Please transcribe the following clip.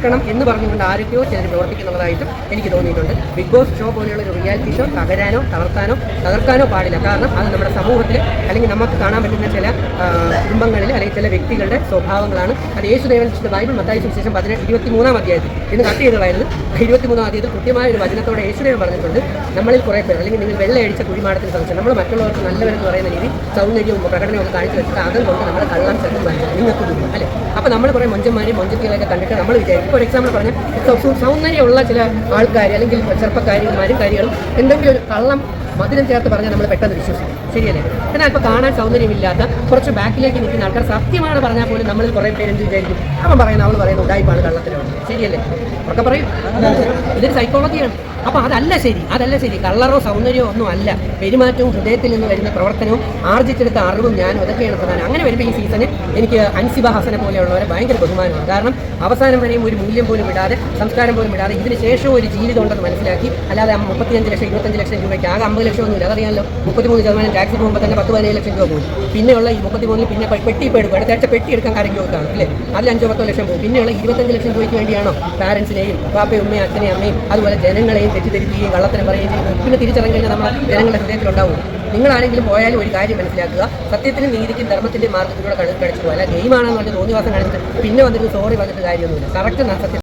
തകർക്കണം എന്ന് പറഞ്ഞുകൊണ്ട് ആരൊക്കെയോ ചിലർ പ്രവർത്തിക്കുന്നതായിട്ടും എനിക്ക് തോന്നിയിട്ടുണ്ട്. ബിഗ് ബോസ് ഷോ പോലെയുള്ള ഒരു റിയാലിറ്റി ഷോ തകരാനോ തകർത്താനോ തകർക്കാനോ പാടില്ല. കാരണം അത് നമ്മുടെ സമൂഹത്തിൽ അല്ലെങ്കിൽ നമുക്ക് കാണാൻ പറ്റുന്ന ചില കുടുംബങ്ങളിൽ അല്ലെങ്കിൽ ചില വ്യക്തികളുടെ സ്വഭാവങ്ങളാണ്. അത് യേശുദേവൻ ബൈബിൾ മത്തായി സുവിശേഷം പതിനെട്ട് ഇരുപത്തി മൂന്നാം അധ്യായത്തിൽ ഇന്ന് കട്ട് ചെയ്തതായിരുന്നു. ഇരുപത്തി മൂന്നാം അധ്യായത്തിൽ കൃത്യമായ ഒരു വചനത്തോടെ യേശുദേവൻ പറഞ്ഞിട്ടുണ്ട് നമ്മളിൽ കുറേ പേർ അല്ലെങ്കിൽ നിങ്ങൾ വെള്ളയടിച്ച കുഴിമാടത്തിൽ സംശയം നമ്മൾ മറ്റുള്ളവർക്ക് നല്ലവരെന്ന് പറയുന്ന രീതി സൗന്ദര്യവും പ്രകടനവും കാണിച്ചു വെച്ചിട്ട് അതും കൊണ്ട് നമ്മൾ കള്ളാൻ ചെല്ലും നിങ്ങൾക്ക് അല്ലേ? അപ്പോൾ നമ്മൾ കുറേ മൊഞ്ചന്മാരെയും മൊഞ്ചത്തികളെയൊക്കെ കണ്ടിട്ട് നമ്മൾ വിചാരിക്കും ഒരു എക്സാമ്പിൾ പറഞ്ഞാൽ സൗന്ദര്യമുള്ള ചില ആൾക്കാർ അല്ലെങ്കിൽ ചെറുപ്പക്കാരിമാരും കാര്യങ്ങളും എന്തെങ്കിലും ഒരു കള്ളം മധുരം ചേർത്ത് പറഞ്ഞാൽ നമ്മൾ പെട്ടെന്ന് വിശ്വസിക്കും. ശരിയല്ലേ? എന്നാൽ ഇപ്പോൾ കാണാൻ സൗന്ദര്യമില്ലാത്ത കുറച്ച് ബാക്കിലേക്ക് നിൽക്കുന്ന ആൾക്കാർ സത്യമാണ് പറഞ്ഞാൽ പോലും നമ്മളിൽ കുറേ പേര് എന്ത് വിചാരിക്കും? അവൻ പറയുന്ന അവൾ പറയുന്ന ഉടായ്പാണ് കള്ളത്തിലാണ് ശരിയല്ലേ? ഒക്കെ പറയും. ഇതൊരു സൈക്കോളജിയാണ് അപ്പോൾ അതല്ല ശരി അതല്ല ശരി. കളറോ സൗന്ദര്യമോ ഒന്നും അല്ല. പെരുമാറ്റവും ഹൃദയത്തിൽ നിന്ന് വരുന്ന പ്രവർത്തനവും ആർജിച്ചെടുത്ത അറിവും ഞാനും അതൊക്കെയാണ് പ്രധാനം. അങ്ങനെ വരുമ്പോൾ ഈ സീസണിൽ എനിക്ക് അൻസിബ ഹസനെ പോലെയുള്ളവരെ ഭയങ്കര ബഹുമാനമാണ്. കാരണം അവസാനം വരെയും ഒരു മൂല്യം പോലും ഇടാതെ സംസ്കാരം പോലും ഇടാതെ ഇതിന് ശേഷം ഒരു ജീവിതം ഉണ്ടെന്ന് മനസ്സിലാക്കി അല്ലാതെ മുപ്പത്തിയഞ്ച് ലക്ഷം ഇരുപത്തഞ്ച് ലക്ഷം രൂപയ്ക്ക് ആകെ അമ്പത് ലക്ഷം ഒന്നുമില്ല. അതറിയാമല്ലോ മുപ്പത്തിമൂന്ന് ശതമാനം ടാക്സ് പോകുമ്പോൾ തന്നെ പത്ത് പതിനേഴ് ലക്ഷം രൂപ പോകും. പിന്നെയുള്ള ഈ മുപ്പത്തിമൂന്നിൽ പിന്നെ പെട്ടി ഇപ്പോൾ എടുക്കും. അടുത്ത പെട്ടി എടുക്കാൻ കാര്യം കൊടുത്താണ് അല്ലേ? അതിൽ അഞ്ചോ പത്തോ ലക്ഷം പോകും. പിന്നെയുള്ള ഇരുപത്തഞ്ച് ലക്ഷം രൂപയ്ക്ക് വേണ്ടിയാണോ? പാരൻസിനെയും പാപ്പയും ഉമ്മയും അച്ഛനെയും അമ്മയും അതുപോലെ ജനങ്ങളെയും തെറ്റിദ്ധരിക്കുകയും കള്ളത്തരം പറയുകയും ചെയ്യും പിന്നെ തിരിച്ചറിഞ്ഞ് കഴിഞ്ഞാൽ നമ്മൾ ജനങ്ങളുടെ ഹൃദയത്തിലുണ്ടാവും. നിങ്ങളാണെങ്കിലും പോയാലും ഒരു കാര്യം മനസ്സിലാക്കുക. സത്യത്തിനും നീതിക്കും ധർമ്മത്തിന്റെ മാർഗത്തിലൂടെ കളി കളിച്ചു പോകുക അല്ല ഗെയിമാണെന്ന് പറഞ്ഞ് തോന്നിവാസം കാണിച്ചിട്ട് പിന്നെ വന്നിട്ട് സോറി വന്നിട്ട് കാര്യമൊന്നുമില്ല. കറക്റ്റ് സത്യം.